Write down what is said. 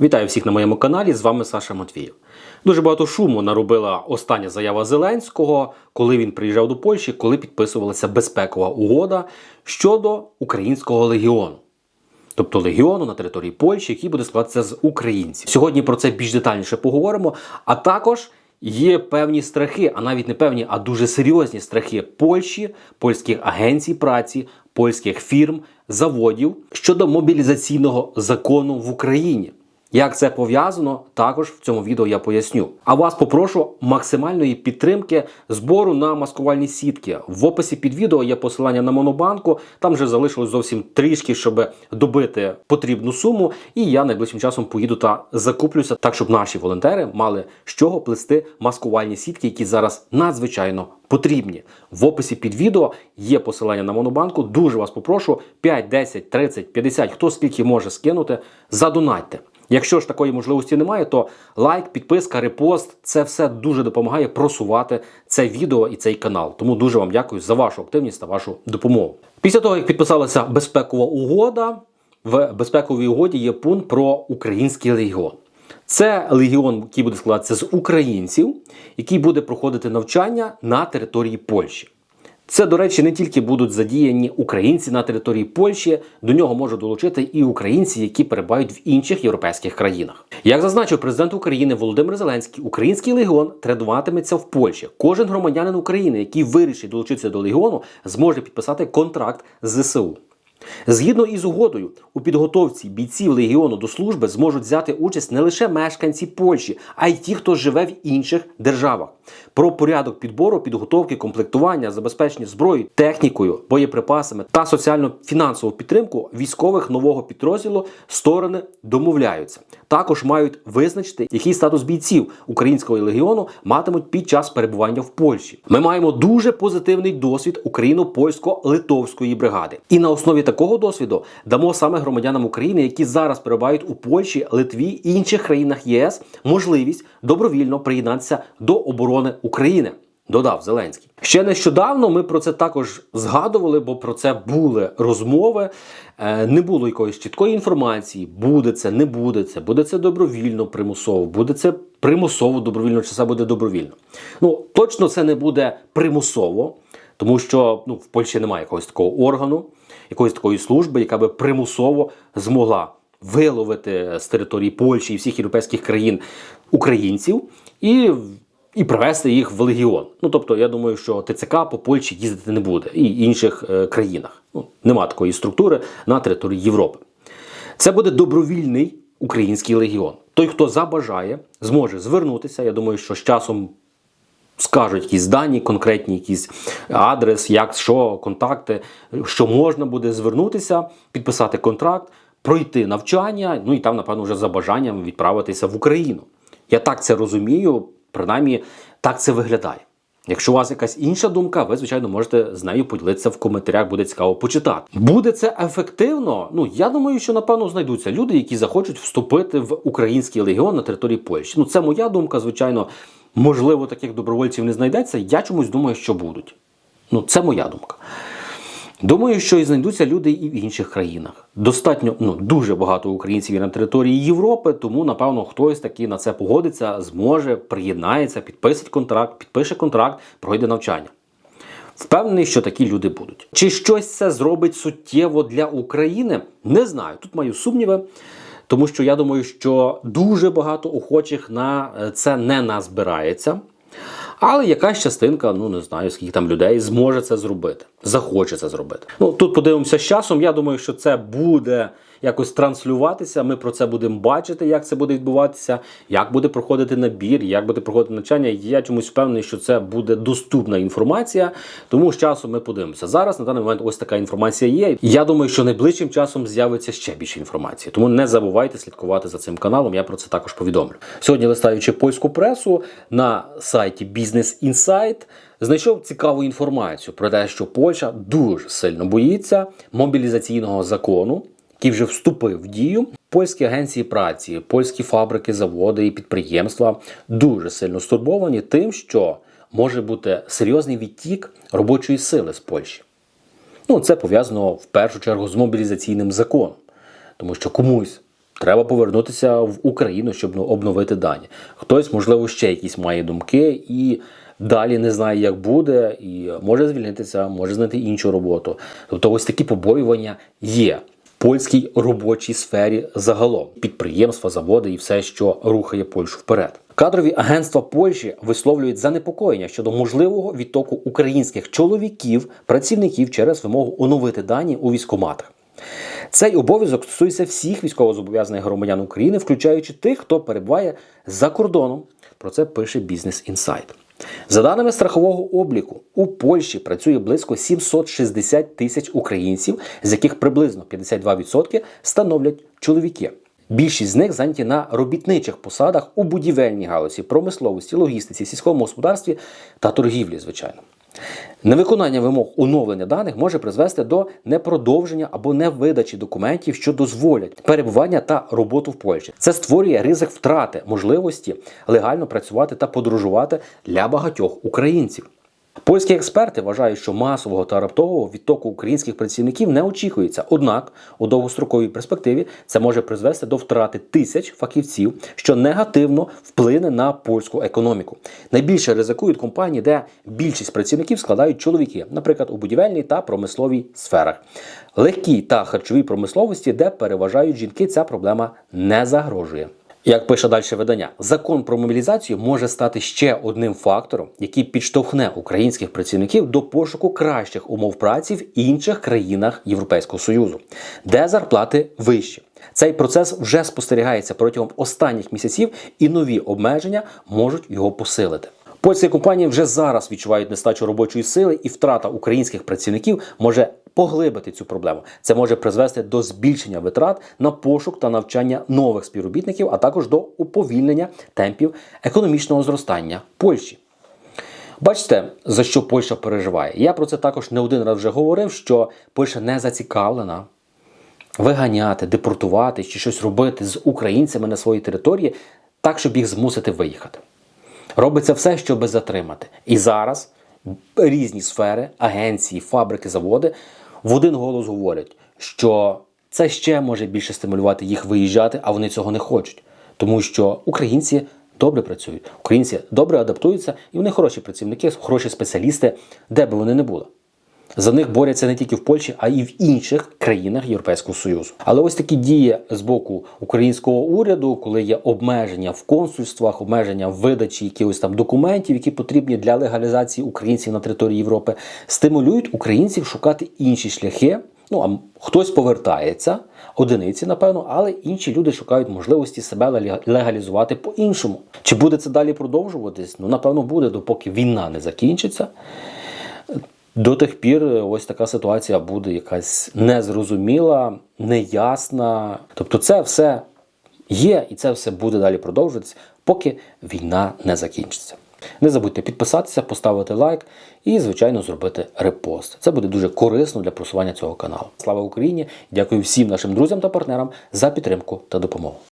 Вітаю всіх на моєму каналі. З вами Саша Матвієв. Дуже багато шуму наробила остання заява Зеленського, коли він приїжджав до Польщі, коли підписувалася безпекова угода щодо українського легіону. Тобто легіону на території Польщі, який буде складатися з українців. Сьогодні про це більш детальніше поговоримо. А також є певні страхи, а навіть не певні, а дуже серйозні страхи Польщі, польських агенцій праці, польських фірм, заводів щодо мобілізаційного закону в Україні. Як це пов'язано, також в цьому відео я поясню. А вас попрошу максимальної підтримки збору на маскувальні сітки. В описі під відео є посилання на монобанку. Там вже залишилось зовсім трішки, щоб добити потрібну суму. І я найближчим часом поїду та закуплюся, так щоб наші волонтери мали з чого плести маскувальні сітки, які зараз надзвичайно потрібні. В описі під відео є посилання на монобанку. Дуже вас попрошу 5, 10, 30, 50, хто скільки може скинути, задонатьте. Якщо ж такої можливості немає, то лайк, підписка, репост це все дуже допомагає просувати це відео і цей канал. Тому дуже вам дякую за вашу активність та вашу допомогу. Після того, як підписалася безпекова угода, в безпековій угоді є пункт про український легіон. Це легіон, який буде складатися з українців, який буде проходити навчання на території Польщі. Це, до речі, не тільки будуть задіяні українці на території Польщі, до нього можуть долучити і українці, які перебувають в інших європейських країнах. Як зазначив президент України Володимир Зеленський, український легіон традуватиметься в Польщі. Кожен громадянин України, який вирішить долучитися до легіону, зможе підписати контракт з ЗСУ. Згідно із угодою, у підготовці бійців легіону до служби зможуть взяти участь не лише мешканці Польщі, а й ті, хто живе в інших державах. Про порядок підбору, підготовки, комплектування, забезпечення зброєю, технікою, боєприпасами та соціально-фінансову підтримку військових нового підрозділу сторони домовляються. Також мають визначити, який статус бійців українського легіону матимуть під час перебування в Польщі. Ми маємо дуже позитивний досвід україно-польсько-литовської бригади, і на основі такого досвіду дамо саме громадянам України, які зараз перебувають у Польщі, Литві і інших країнах ЄС, можливість добровільно приєднатися до оборони України. Додав Зеленський. Ще нещодавно ми про це також згадували, бо про це були розмови. Е, Не було якоїсь чіткої інформації, буде це, не буде це, буде це добровільно, примусово, буде це примусово добровільно, чи це буде добровільно. Ну точно це не буде примусово, тому що ну, в Польщі немає якогось такого органу, якоїсь такої служби, яка би примусово змогла виловити з території Польщі і всіх європейських країн українців і і привезти їх в легіон. Ну тобто, я думаю, що ТЦК по Польщі їздити не буде і інших е, країнах. Ну, нема такої структури на території Європи. Це буде добровільний український легіон. Той, хто забажає, зможе звернутися. Я думаю, що з часом скажуть якісь дані, конкретні якісь адрес, як що, контакти, що можна буде звернутися, підписати контракт, пройти навчання, ну і там, напевно, вже за бажанням відправитися в Україну. Я так це розумію, принаймні так це виглядає. Якщо у вас якась інша думка, ви, звичайно, можете з нею поділитися в коментарях, буде цікаво почитати. Буде це ефективно? Ну, я думаю, що напевно знайдуться люди, які захочуть вступити в український легіон на території Польщі. Ну, це моя думка, звичайно. Можливо, таких добровольців не знайдеться. Я чомусь думаю, що будуть. Ну, це моя думка. Думаю, що і знайдуться люди і в інших країнах. Достатньо ну дуже багато українців є на території Європи, тому напевно хтось таки на це погодиться, зможе, приєднається, підписить контракт, підпише контракт, пройде навчання. Впевнений, що такі люди будуть. Чи щось це зробить суттєво для України? Не знаю. Тут маю сумніви, тому що я думаю, що дуже багато охочих на це не назбирається. Але якась частинка, ну не знаю, скільки там людей зможе це зробити, захоче це зробити. Ну тут подивимося з часом. Я думаю, що це буде якось транслюватися. Ми про це будемо бачити, як це буде відбуватися, як буде проходити набір, як буде проходити навчання. Я чомусь впевнений, що це буде доступна інформація. Тому з часом ми подивимося. Зараз на даний момент ось така інформація є. Я думаю, що найближчим часом з'явиться ще більше інформації. Тому не забувайте слідкувати за цим каналом. Я про це також повідомлю. Сьогодні, листаючи польську пресу на сайті Business Insight, знайшов цікаву інформацію про те, що Польща дуже сильно боїться мобілізаційного закону який вже вступив в дію. Польські агенції праці, польські фабрики, заводи і підприємства дуже сильно стурбовані тим, що може бути серйозний відтік робочої сили з Польщі. Ну, це пов'язано в першу чергу з мобілізаційним законом, тому що комусь Треба повернутися в Україну, щоб ну, обновити дані. Хтось, можливо, ще якісь має думки і далі не знає, як буде, і може звільнитися, може знайти іншу роботу. Тобто, ось такі побоювання є польській робочій сфері загалом підприємства, заводи і все, що рухає Польщу вперед. Кадрові агентства Польщі висловлюють занепокоєння щодо можливого відтоку українських чоловіків, працівників через вимогу оновити дані у військоматах. Цей обов'язок стосується всіх військовозобов'язаних громадян України, включаючи тих, хто перебуває за кордоном. Про це пише Business Insight. За даними страхового обліку, у Польщі працює близько 760 тисяч українців, з яких приблизно 52% становлять чоловіки. Більшість з них зайняті на робітничих посадах у будівельній галузі, промисловості, логістиці, сільському господарстві та торгівлі, звичайно. Невиконання вимог оновлення даних може призвести до непродовження або невидачі документів, що дозволять перебування та роботу в Польщі. Це створює ризик втрати можливості легально працювати та подорожувати для багатьох українців. Польські експерти вважають, що масового та раптового відтоку українських працівників не очікується. Однак у довгостроковій перспективі це може призвести до втрати тисяч фахівців, що негативно вплине на польську економіку. Найбільше ризикують компанії, де більшість працівників складають чоловіки, наприклад, у будівельній та промисловій сферах. Легкій та харчовій промисловості, де переважають жінки, ця проблема не загрожує. Як пише далі видання, закон про мобілізацію може стати ще одним фактором, який підштовхне українських працівників до пошуку кращих умов праці в інших країнах Європейського Союзу, де зарплати вищі. Цей процес вже спостерігається протягом останніх місяців, і нові обмеження можуть його посилити. Польські компанії вже зараз відчувають нестачу робочої сили, і втрата українських працівників може поглибити цю проблему. Це може призвести до збільшення витрат на пошук та навчання нових співробітників, а також до уповільнення темпів економічного зростання Польщі. Бачите, за що Польща переживає. Я про це також не один раз вже говорив, що Польща не зацікавлена виганяти, депортувати чи щось робити з українцями на своїй території, так, щоб їх змусити виїхати. Робиться все, щоб затримати. І зараз різні сфери, агенції, фабрики, заводи в один голос говорять, що це ще може більше стимулювати їх виїжджати, а вони цього не хочуть. Тому що українці добре працюють, українці добре адаптуються, і вони хороші працівники, хороші спеціалісти, де би вони не були. За них борються не тільки в Польщі, а й в інших країнах Європейського Союзу. Але ось такі дії з боку українського уряду, коли є обмеження в консульствах, обмеження в видачі якихось там документів, які потрібні для легалізації українців на території Європи, стимулюють українців шукати інші шляхи. Ну а хтось повертається, одиниці, напевно, але інші люди шукають можливості себе легалізувати по-іншому. Чи буде це далі продовжуватись? Ну, напевно, буде, допоки війна не закінчиться. До тих пір ось така ситуація буде якась незрозуміла, неясна. Тобто, це все є і це все буде далі продовжуватися, поки війна не закінчиться. Не забудьте підписатися, поставити лайк і, звичайно, зробити репост. Це буде дуже корисно для просування цього каналу. Слава Україні! Дякую всім нашим друзям та партнерам за підтримку та допомогу.